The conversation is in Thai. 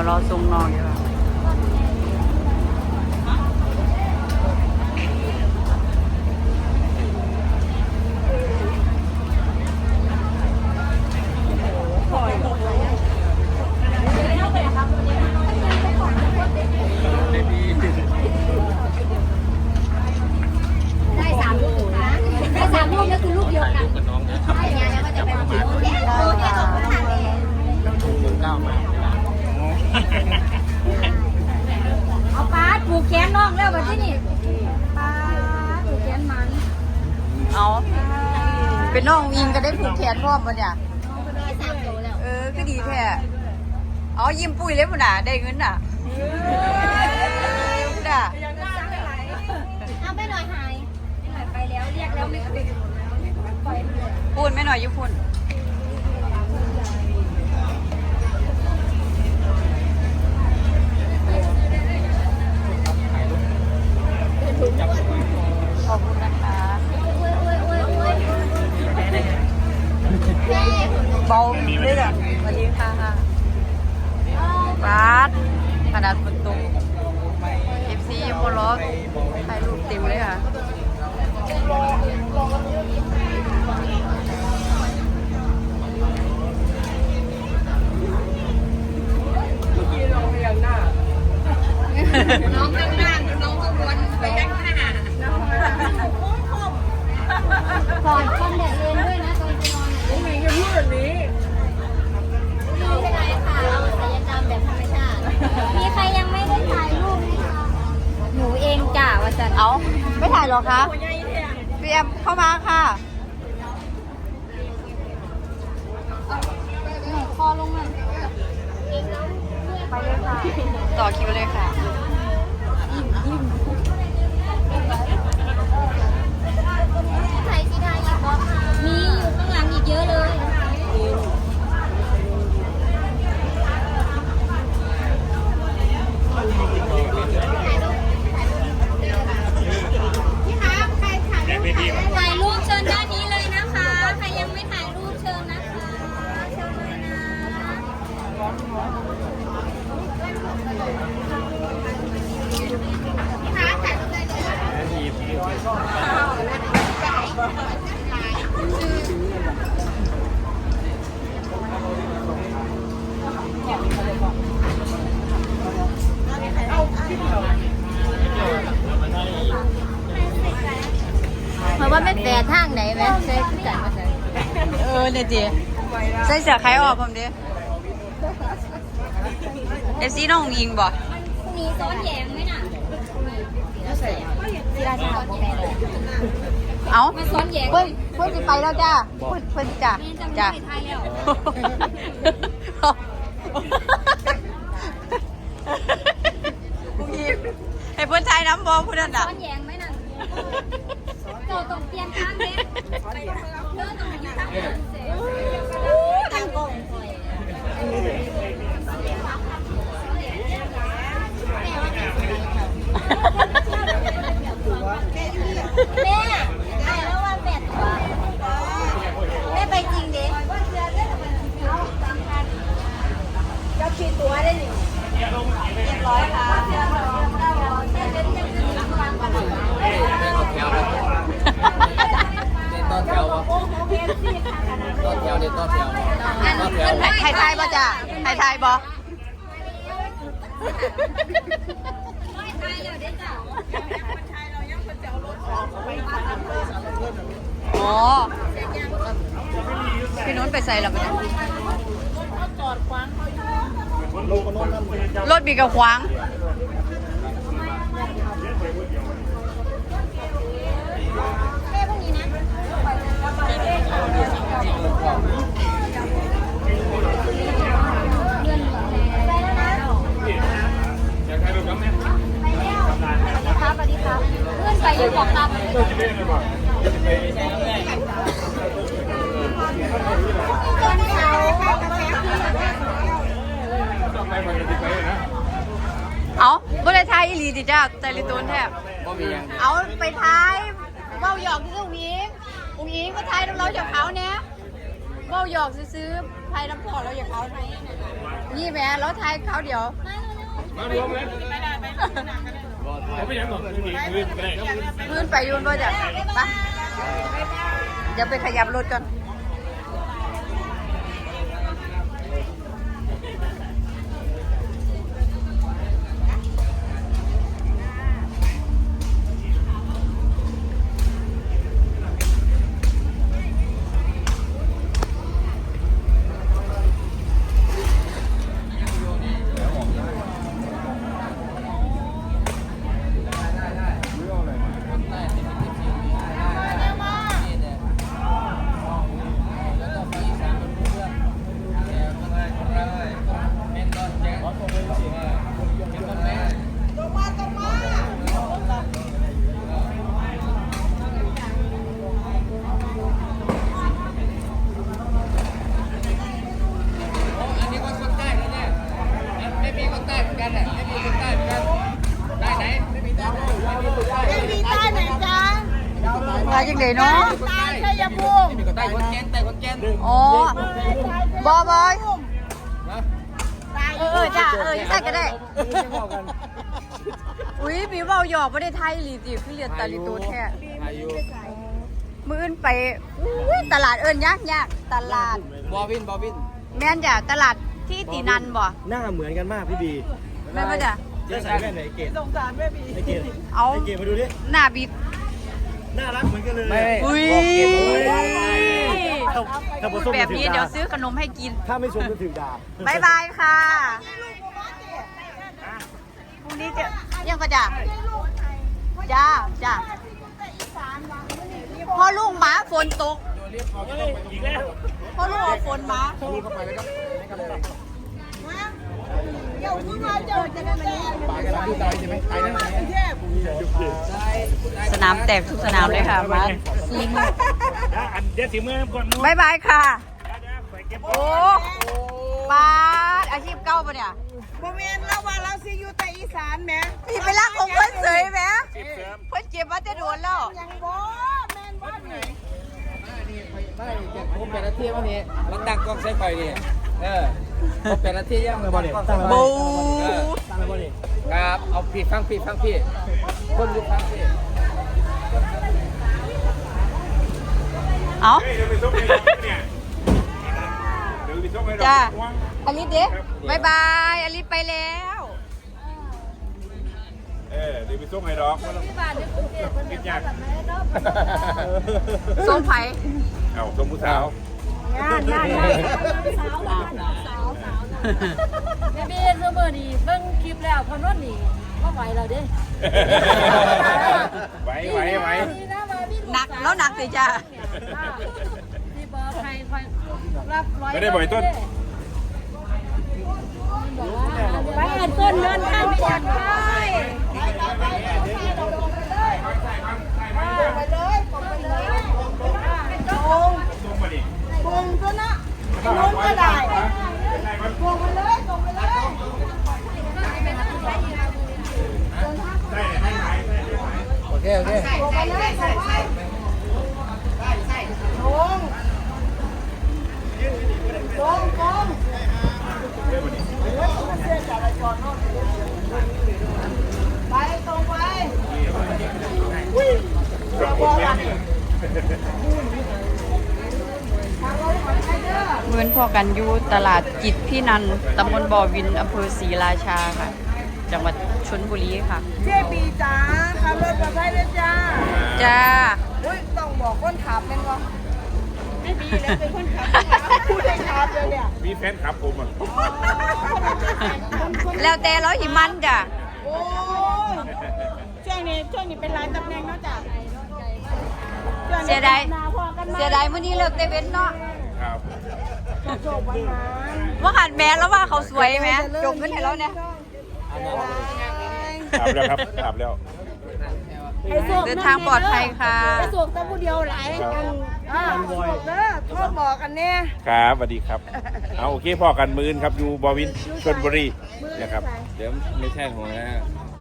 มารอทรงน้องอยู่ค่ะ ได้สามลูกนะได้สามลูกก็คือลูกเดียวกัน กับน้องนะ ใช่ไงแล้วก็จะไปกินโอ้ยโอ้ยตกทางเลย คนเก้ามา เอาปลาผูกแขนน้ องแล้วแบบที่นี่ปลาผูกแขนมันเอาเป็นน้องอิงก็ได้ผูกแขนพร้อมปะเนี่ยได้สามตัวแล้วเออก็ดีแท้เอายิ้มปุ้ยเลยพุ่นน่ะได้เงินน่ะพุ่นน่ะ เอาไปหน่อยหายหน่อยไปแล้วเรียกแล้วไม่ขึ้นปล่อยเลย พูดไม่หน่อยอยุพุ่นขอบคุณนะคะ โอ้ยโอ้ยโอ้ยโอ้ยแม่ เบาเลยอะสวัสดีค่ะบาสขนาดฝนตกเอฟซียังบนล้อถ่ายรูปเต็มเลยค่ะ น้องข้างล่างน้องข้างบนไปด้านข้างก่อนคอนแดดเลนส์ด้วยนะตอนจะนอนไม่มีจะพูดแบบนี้ไม่เป็นไรค่ะเอาศัลยกรรมแบบธรรมชาติ มีใครยังไม่ได้ถ่ายรูปไหมคะหนูเองจ้าว่าจะ เอา ไม่ถ่ายหรอคะพี่แอมเข้ามาค่ะหนูคอลงมาไปเลยค่ะ ต่อคิวเลยค่ะ ถ่ายที่ได้อีกบอสมีอยู่ข้างหลังอีกเยอะเลยถ่ายรูปเชิญด้านนี้เลยนะคะ ใครยังไม่ถ่ายรูปเชิญนะคะ เชิญเลยนะ เพราะว่าไม่แปรทางไหนไหมใช่จัดมาใส่ เออเนี่ยจีใส่เสื้อใครออกผมดิเอฟซีน้องยิงบ่พรุ่งนี้ซ้อนแยงไหมน่ะที่ราชาบอกแม่เลยเอามาซ้อนแยงเพิ่นเพิ่นจะไปแล้วจ้าเพิ่นเพิ่นจ้าแม่จำไม่จ้าได้ทายแล้วผู้หญิงให้เพิ่นทายน้ำบอผู้นั้นซ้อะอนแยงไหมน่ะโตตรงเตียงข้างเด้เดินตรงนี้ข้างเด้ตั้ แม่ไอ้แล้วว่าแปดตัวแม่ไปจริงเด้เจ้าขี่ตัวได้หนิเรียบร้อยค่ะแถวต่อแถวต่อแถวเด็ดต่อแถวต่อแถวไทยไทยบ่จ้าไทยไทยบ่ไม่ตายแล้วเด้จ้ะ อ๋อพี่นุ้นไปใส่แล้วปะเนี่ยรถบีกับขวางแม่พวกนี้นะเดือนไปแล้วนะไปแล้วสวัสดีครับสวัสดีครับเพื่อนไปยังบอกครับตอน เช้าเอาบ่ได้ทายอีหลีติจ้าใจลิตูนแทบก็มีอย่างเอาไปทายเว้าหยอกคืออุ้งอิงอุ้งอิงก็ทายเราจากเขาเนี่ยเบ้าหยอกซื้อๆไทยน้ำพอเราอยากเอาไหมนี่แหม่แล้วไทยเขาเดี๋ยวมารวมเลยผม ไม่ยังหรอกมีคืนก็ได้พื้นไปยุ่นบ่จ้ะไปเดี๋ยวไปขยับรถก่ อันนี้ก็คนใต้นะเนี่ยไม่มีคนใต้เหมือนกันอะไม่มีคนใต้เหมือนกันได้ไหนไม่มีใต้ไม่มีคนใต้ ไม่มีใต้ไหนจ้า มาจังไดเนาะใต้ชัยภูมิไม่คนใต้คนแก่นใต้คนแก่นอ๋อบอบอยเออเออจ้ะเออยังไงก็ได้ อุ้ยมีเบาหยอกไม่ได้ไทยหลีจีคือเรียนตาลิตูแท้มืออื่นไปตลาดเอิญยากยากตลาดบอวินบอวิน แม่นจ้ะตลาดที่ตีนันบ่หน้าเหมือนกันมากพี่บีแม่นบ่จ้ะจะใส่แว่นไหนเกดสงสารแม่บีไอเกดเอาไอเกดมาดูดิหน้าบิด น่ารักเหมือนกันเลยไม่อุ้ยถ้าถ้าผสมแบบนี้เดี๋ยวซื้อขนมให้กินถ้าไม่ชมจะถึงด่าบายบายค่ะพรุ่งนี้เจะยังก็จ้ะจ้าจ้าพ่อลูกหมาฝนตกพ่อลูกเอาฝนหมาเดี๋ยวคุณมาเจอจะได้ไหม สนามแตกทุกสนามเลยค่ะมาสี่มืออันเดี๋ยวสีมือก่อนมือบายบายค่ะไปเก็บโอ้ปาดอาชีพเก่าปะเนี่ยโมเมนต์เราว่าเราสิอยู่แต่อีสานแหมพี่ไปรักของเพื่อนเสยไหมสิบเสริมเพื่อนเจ็บมาจะโดนแล้วยังบ่แม่นบ่นี่ไม่ผมเป็นอาชีพวันนี้มันดังกล้องใช้ไฟนี่เออ ผมเป็นอาชีพยังเลยบอลเนี่ยบูตั้งไว้บ่นี่ครับ เอาพี่ฟังพี่ฟังพี่คนดูฟังพี่เอาเฮ้ยเดี๋ยวไปส่งให้ดอกเนี่ยเดี๋ยวไปส่งให้ดอกจ้าม่วงอลิสเด้บายบายอลิสไปแล้ว เออเดี๋ยวไปส่งให้ดอกว่าเราคิดยากส้มไผ่เอาส่งผู้สาว งานงานงานสาวสาวสาวสาวแม่บีเสมอนี่เบิ่งคลิปแล้วพอนนนี่ก็ไหวแล้วเด้ไหวไหวไหวหนักแล้วหนักสิจ้าพี่บอกใครคอยรับร้อยไม่ได้บ่อยต้น นู้นก็ได้วงไปเลยส่งไปเลยได้เลยให้ไหมได้เลยไหมโอเคโอเคส่งไปเลยส่งไปวงวงวงไปตรงไปปรากฏแม่นี่เหมื อนพอกันอยู่ตลาดจิตพี่นันตำบลบ่อวินอำเภอศรีราชาค่ะ จังหวัดชลบุรีค่ะเจ๊ปีจ๋าขับรถปลอดภัยด้วยจ้า จ้าอุ้ยต้องบอกคนขับแม่นบ่ไม่มีแล้วเป็นคนขับพูดได้ชัดเลยเนี่ยมีแฟนคลับผมอะแล้วแต่เราหิมันจ้ะโอ้ยช่วงนี้ช่วงนี้เป็นรายตำแหน่งเนาะจ้ะช่วงนี้เสียดายหน้าพอกันมาเสียดายมื้อนี้เลิกเตเว้นเนาะ ครับโชควันนั้นว่าหันแม่แล้วว่าเขาสวยไหมจงเงินให้เราเนี่ยอาบแล้วครับอาบแล้ว ไอ้โศกเดินทางปลอดภัยค่ะ ไอ้โศกแต่ผู้เดียวหลายครับอ่าโชคเด้อโทษบอกกันเนี่ยครับสวัสดีครับ เอาโอเคพ่อกันมือนครับอยู่บอวินชนบุรีนะครับ เดี๋ยวไม่ใช่ผมนะ